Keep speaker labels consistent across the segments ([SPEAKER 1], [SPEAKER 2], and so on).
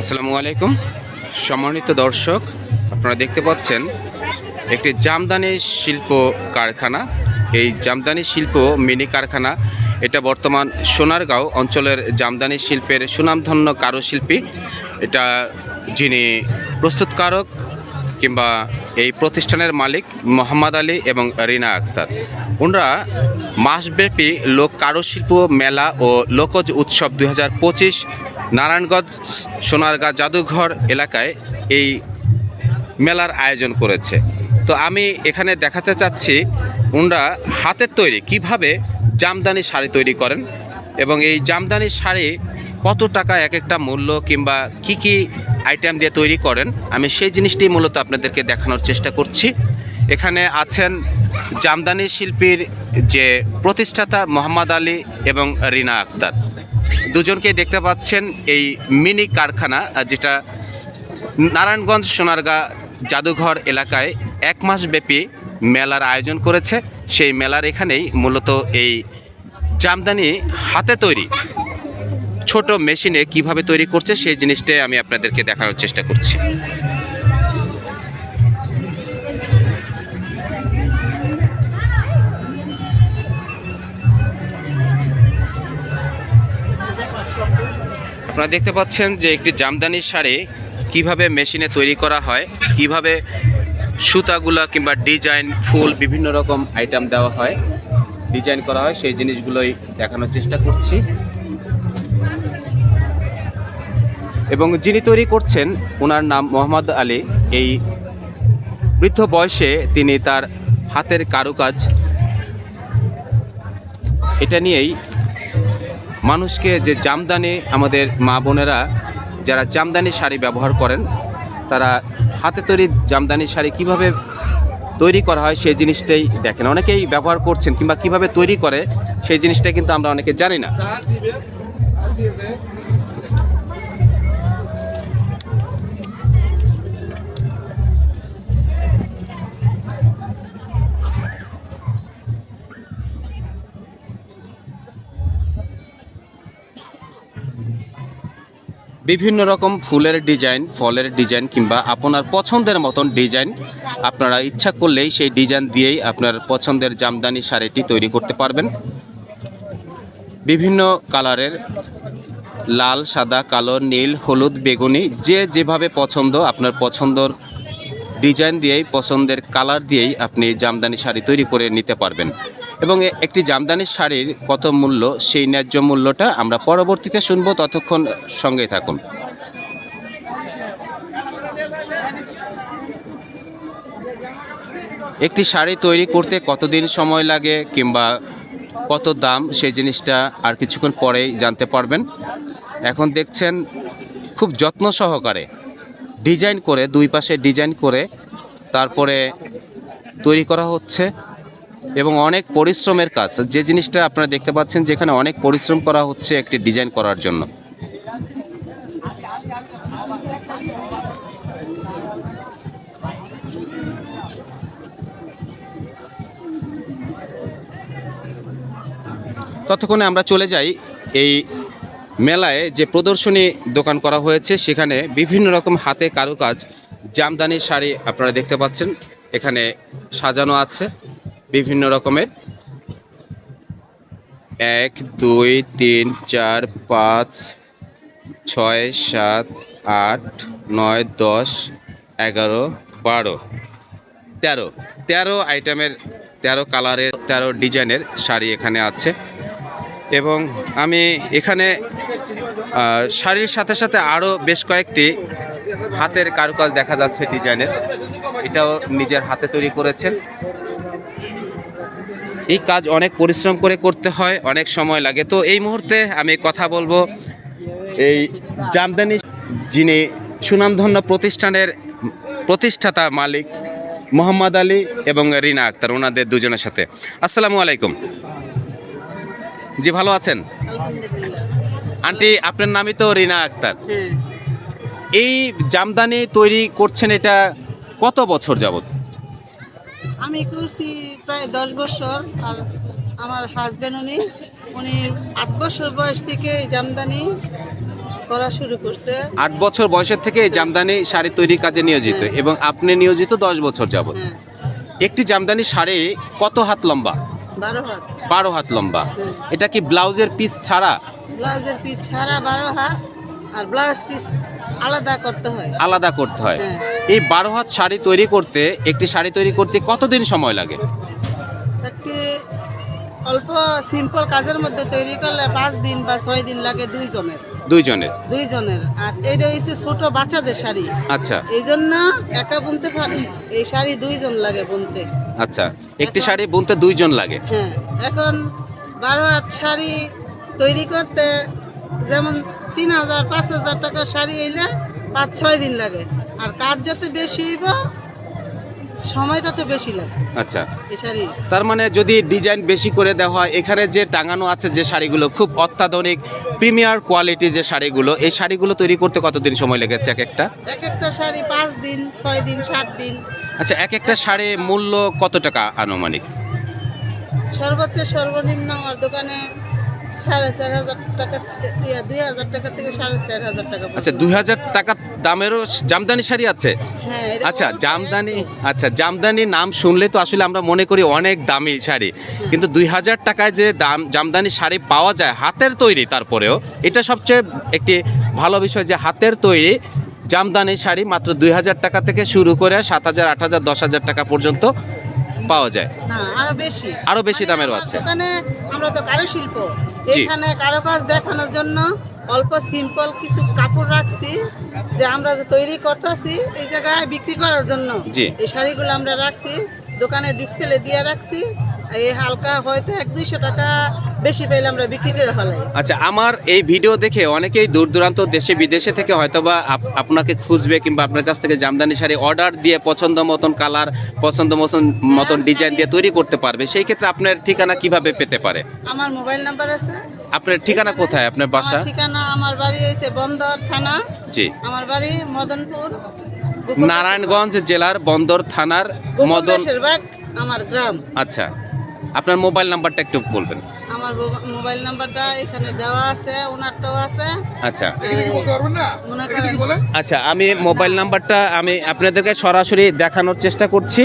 [SPEAKER 1] আসসালামু আলাইকুম সম্মানিত দর্শক আপনারা দেখতে পাচ্ছেন একটি জামদানি শিল্প কারখানা এই জামদানি শিল্প মিনি কারখানা এটা বর্তমান সোনারগাঁও অঞ্চলের জামদানি শিল্পের সুনামধন্য কারুশিল্পী এটা যিনি প্রস্তুতকারক কিংবা এই প্রতিষ্ঠানের মালিক মোহাম্মদ আলী এবং রিনা আক্তার ওনারা মাসব্যাপী লোক কারুশিল্প মেলা ও লোকজ উৎসব দুই নারায়ণগঞ্জ সোনারগা জাদুঘর এলাকায় এই মেলার আয়োজন করেছে তো আমি এখানে দেখাতে চাচ্ছি ওনারা হাতের তৈরি কিভাবে জামদানি শাড়ি তৈরি করেন এবং এই জামদানি শাড়ি কত টাকা এক একটা মূল্য কিংবা কি কি আইটেম দিয়ে তৈরি করেন আমি সেই জিনিসটি মূলত আপনাদেরকে দেখানোর চেষ্টা করছি এখানে আছেন জামদানি শিল্পীর যে প্রতিষ্ঠাতা মোহাম্মদ আলী এবং রিনা আক্তার দুজনকে দেখতে পাচ্ছেন এই মিনি কারখানা যেটা নারায়ণগঞ্জ সোনারগাঁ জাদুঘর এলাকায় এক মাস ব্যাপী মেলার আয়োজন করেছে সেই মেলার এখানেই মূলত এই জামদানি হাতে তৈরি ছোট মেশিনে কিভাবে তৈরি করছে সেই জিনিসটাই আমি আপনাদেরকে দেখানোর চেষ্টা করছি আপনারা দেখতে পাচ্ছেন যে একটি জামদানি শাড়ি কিভাবে মেশিনে তৈরি করা হয় কিভাবে সুতাগুলা কিংবা ডিজাইন ফুল বিভিন্ন রকম আইটেম দেওয়া হয় ডিজাইন করা হয় সেই জিনিসগুলোই দেখানোর চেষ্টা করছি এবং যিনি তৈরি করছেন ওনার নাম মোহাম্মদ আলী এই বৃদ্ধ বয়সে তিনি তার হাতের কারুকাজ এটা নিয়েই মানুষকে যে জামদানি আমাদের মা বোনেরা যারা জামদানি শাড়ি ব্যবহার করেন তারা হাতে তৈরি জামদানি শাড়ি কিভাবে তৈরি করা হয় সেই জিনিসটাই দেখেন অনেকেই ব্যবহার করছেন কিংবা কিভাবে তৈরি করে সেই জিনিসটা কিন্তু আমরা অনেকে জানি না বিভিন্ন রকম ফুলের ডিজাইন ফলের ডিজাইন কিংবা আপনার পছন্দের মতন ডিজাইন আপনারা ইচ্ছা করলেই সেই ডিজাইন দিয়েই আপনার পছন্দের জামদানি শাড়িটি তৈরি করতে পারবেন বিভিন্ন কালারের লাল সাদা কালো নীল হলুদ বেগুনি যে যেভাবে পছন্দ আপনার পছন্দর ডিজাইন দিয়েই পছন্দের কালার দিয়েই আপনি জামদানি শাড়ি তৈরি করে নিতে পারবেন এবং একটি জামদানির শাড়ির কত মূল্য সেই ন্যায্য মূল্যটা আমরা পরবর্তীতে শুনবো ততক্ষণ সঙ্গে থাকুন একটি শাড়ি তৈরি করতে কতদিন সময় লাগে কিংবা কত দাম সেই জিনিসটা আর কিছুক্ষণ পরেই জানতে পারবেন এখন দেখছেন খুব যত্ন সহকারে ডিজাইন করে দুই পাশে ডিজাইন করে তারপরে তৈরি করা হচ্ছে এবং অনেক পরিশ্রমের কাজ যে জিনিসটা আপনারা দেখতে পাচ্ছেন যেখানে অনেক পরিশ্রম করা হচ্ছে একটি ডিজাইন করার জন্য ততক্ষণে আমরা চলে যাই এই মেলায় যে প্রদর্শনী দোকান করা হয়েছে সেখানে বিভিন্ন রকম হাতে কারুকাজ জামদানি শাড়ি আপনারা দেখতে পাচ্ছেন এখানে সাজানো আছে বিভিন্ন রকমের এক দুই তিন চার পাঁচ ছয় সাত আট নয় দশ এগারো বারো তেরো তেরো আইটেমের তেরো কালারের তেরো ডিজাইনের শাড়ি এখানে আছে এবং আমি এখানে শাড়ির সাথে সাথে আরও বেশ কয়েকটি হাতের কারুকাজ দেখা যাচ্ছে ডিজাইনের এটাও নিজের হাতে তৈরি করেছেন এই কাজ অনেক পরিশ্রম করে করতে হয় অনেক সময় লাগে তো এই মুহূর্তে আমি কথা বলবো এই জামদানি যিনি সুনামধন্য প্রতিষ্ঠানের প্রতিষ্ঠাতা মালিক মোহাম্মদ আলী এবং রিনা আক্তার ওনাদের দুজনের সাথে আসসালামু আলাইকুম জি ভালো আছেন আন্টি আপনার নামই তো রিনা আক্তার এই জামদানি তৈরি করছেন এটা কত বছর যাবত
[SPEAKER 2] আমি করছি প্রায় দশ বছর আর আমার হাজব্যান্ড উনি উনি আট বছর বয়স থেকে জামদানি করা শুরু করছে
[SPEAKER 1] আট বছর বয়সের থেকে এই জামদানি শাড়ি তৈরির কাজে নিয়োজিত হ্যাঁ। এবং আপনি নিয়োজিত দশ বছর যাবত হ্যাঁ। একটি জামদানি শাড়ি কত হাত লম্বা বারো হাত বারো হাত লম্বা হ্যাঁ। এটা কি ব্লাউজের পিস ছাড়া
[SPEAKER 2] ব্লাউজের পিস ছাড়া বারো হাত আর ব্লাউজ পিস আলাদা করতে হয়
[SPEAKER 1] আলাদা করতে হয় হ্যাঁ। এই বারো হাত শাড়ি তৈরি করতে একটি শাড়ি তৈরি করতে কতদিন সময় লাগে
[SPEAKER 2] একটি অল্প সিম্পল কাজের মধ্যে তৈরি করলে পাঁচ দিন বা ছয় দিন লাগে দুইজনের দুইজনের দুইজনের আর এটা হচ্ছে ছোট বাচ্চাদের শাড়ি আচ্ছা এই জন্য একা বুনতে পারি এই শাড়ি দুইজন লাগে বুনতে আচ্ছা একটি শাড়ি বুনতে দুইজন লাগে হ্যাঁ এখন বারো হাত শাড়ি তৈরি করতে যেমন তিন হাজার পাঁচ হাজার টাকার শাড়ি এলে পাঁচ ছয় দিন লাগে আর কাজ যত বেশি হইব সময় তত বেশি লাগে
[SPEAKER 1] আচ্ছা এই শাড়ি তার মানে যদি ডিজাইন বেশি করে দেওয়া হয় এখানে যে টাঙানো আছে যে শাড়িগুলো খুব অত্যাধুনিক প্রিমিয়ার কোয়ালিটি যে শাড়িগুলো এই শাড়িগুলো তৈরি করতে কতদিন সময় লেগেছে এক একটা
[SPEAKER 2] এক একটা শাড়ি পাঁচ দিন ছয় দিন সাত দিন
[SPEAKER 1] আচ্ছা এক একটা শাড়ি মূল্য কত টাকা আনুমানিক
[SPEAKER 2] সর্বোচ্চ সর্বনিম্ন আমার দোকানে
[SPEAKER 1] আচ্ছা, দুই হাজার টাকা দামেরও হ্যাঁ, আচ্ছা, জামদানি শাড়ি আছে আচ্ছা জামদানি আচ্ছা নাম শুনলে তো আসলে আমরা মনে করি অনেক দামি শাড়ি কিন্তু দুই হাজার টাকায় যে দাম জামদানি শাড়ি পাওয়া যায় হাতের তৈরি তারপরেও এটা সবচেয়ে একটি ভালো বিষয় যে হাতের তৈরি জামদানি শাড়ি মাত্র দুই হাজার টাকা থেকে শুরু করে সাত হাজার আট হাজার দশ হাজার টাকা পর্যন্ত পাওয়া যায় আরো বেশি বেশি মানে দামেরও আছে
[SPEAKER 2] আমরা তো শিল্প এখানে কারো কাজ দেখানোর জন্য অল্প সিম্পল কিছু কাপড় রাখছি যে আমরা তৈরি করতেছি এই জায়গায় বিক্রি করার জন্য এই শাড়িগুলো আমরা রাখছি দোকানে ডিসপ্লে দিয়ে রাখছি এই হালকা হয়তো এক দুইশো টাকা বেশি পাইলে আমরা বিক্রি করে
[SPEAKER 1] আচ্ছা আমার এই ভিডিও দেখে অনেকেই দূর দূরান্ত দেশে বিদেশে থেকে হয়তো হয়তোবা আপনাকে খুঁজবে কিংবা আপনার কাছ থেকে জামদানি শাড়ি অর্ডার দিয়ে পছন্দ মতন কালার পছন্দ মতন মতন ডিজাইন হ্যাঁ, দিয়ে তৈরি করতে পারবে সেই ক্ষেত্রে আপনার ঠিকানা কিভাবে পেতে পারে আমার মোবাইল নাম্বার আছে আপনার ঠিকানা কোথায় আপনার বাসা
[SPEAKER 2] ঠিকানা আমার বাড়ি হয়েছে বন্দর থানা জি আমার বাড়ি মদনপুর নারায়ণগঞ্জ জেলার বন্দর থানার
[SPEAKER 1] মদন আমার গ্রাম আচ্ছা আপনার মোবাইল নাম্বারটা একটু বলবেন আমার মোবাইল নাম্বারটা এখানে দেওয়া আছে ওনারটাও আছে আচ্ছা আচ্ছা আমি মোবাইল নাম্বারটা আমি আপনাদেরকে সরাসরি দেখানোর চেষ্টা করছি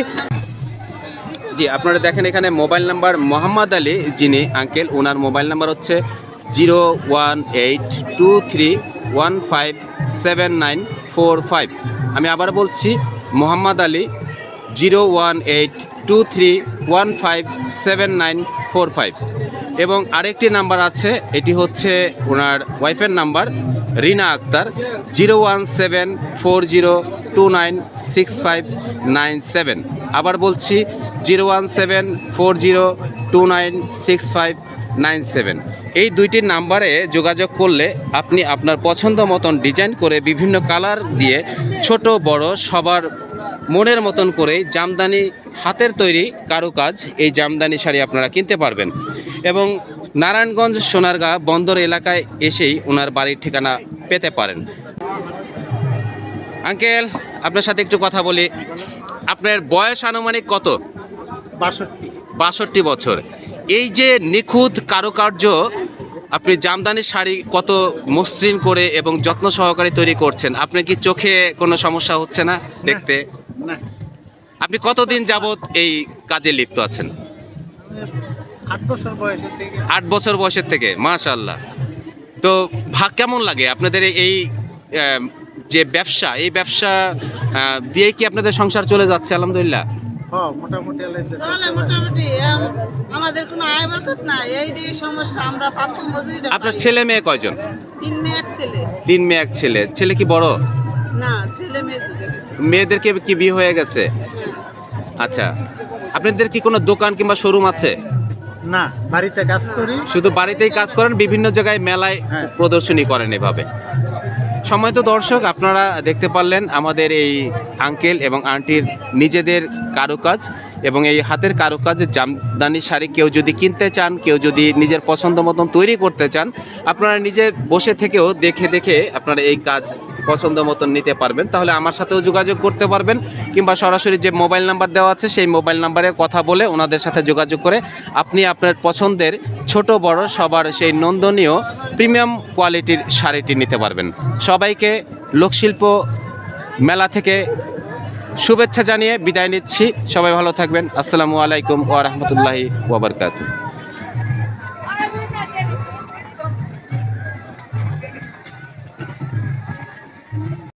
[SPEAKER 1] জি আপনারা দেখেন এখানে মোবাইল নাম্বার মোহাম্মদ আলী যিনি আঙ্কেল ওনার মোবাইল নাম্বার হচ্ছে zero one eight two three one five seven nine four five আমি আবার বলছি Mohammad Ali zero one eight two three one five seven nine four five এবং আরেকটি নাম্বার আছে এটি হচ্ছে ওনার ওয়াইফের number Rina Akter zero one seven four zero two nine six five nine seven আবার বলছি zero one seven four zero two nine six five nine seven এই দুইটি নাম্বারে যোগাযোগ করলে আপনি আপনার পছন্দ মতন ডিজাইন করে বিভিন্ন কালার দিয়ে ছোট বড় সবার মনের মতন করেই জামদানি হাতের তৈরি কারুকাজ এই জামদানি শাড়ি আপনারা কিনতে পারবেন এবং নারায়ণগঞ্জ সোনারগাঁ বন্দর এলাকায় এসেই ওনার বাড়ির ঠিকানা পেতে পারেন আঙ্কেল আপনার সাথে একটু কথা বলি আপনার বয়স আনুমানিক কত বাষট্টি বাষট্টি বছর এই যে নিখুঁত কারুকার্য আপনি জামদানি শাড়ি কত মসৃণ করে এবং যত্ন সহকারে তৈরি করছেন আপনি কি চোখে কোনো সমস্যা হচ্ছে না দেখতে আপনি কতদিন যাবত এই কাজে লিপ্ত আছেন আট বছর বয়সের থেকে মাশাল্লাহ তো ভাগ কেমন লাগে আপনাদের এই যে ব্যবসা এই ব্যবসা দিয়ে কি আপনাদের সংসার চলে যাচ্ছে আলহামদুলিল্লাহ হ্যাঁ, সমস্যা আপনার ছেলে মেয়ে কয়জন তিন এক ছেলে তিন মেয়ে এক ছেলে ছেলে কি না মেয়েদেরকে কি বিয়ে হয়ে গেছে আচ্ছা আপনাদের কি কোনো দোকান কিংবা শোরুম আছে না বাড়িতে কাজ করি শুধু বাড়িতেই কাজ করেন বিভিন্ন জায়গায় মেলায় হ্যাঁ। প্রদর্শনী করেন এভাবে সময় তো দর্শক আপনারা দেখতে পারলেন আমাদের এই আঙ্কেল এবং আন্টির নিজেদের কারুকাজ এবং এই হাতের কারুকাজ জামদানি শাড়ি কেউ যদি কিনতে চান কেউ যদি নিজের পছন্দ মতন তৈরি করতে চান আপনারা নিজে বসে থেকেও দেখে দেখে আপনারা এই কাজ পছন্দ মতন নিতে পারবেন তাহলে আমার সাথেও যোগাযোগ করতে পারবেন কিংবা সরাসরি যে মোবাইল নাম্বার দেওয়া আছে সেই মোবাইল নাম্বারে কথা বলে ওনাদের সাথে যোগাযোগ করে আপনি আপনার পছন্দের ছোট বড় সবার সেই নন্দনীয় প্রিমিয়াম কোয়ালিটির শাড়িটি নিতে পারবেন সবাইকে লোকশিল্প মেলা থেকে শুভেচ্ছা জানিয়ে বিদায় নিচ্ছি সবাই ভালো থাকবেন আসসালামু আলাইকুম ওয়া রাহমাতুল্লাহি ওয়া বারাকাতুহু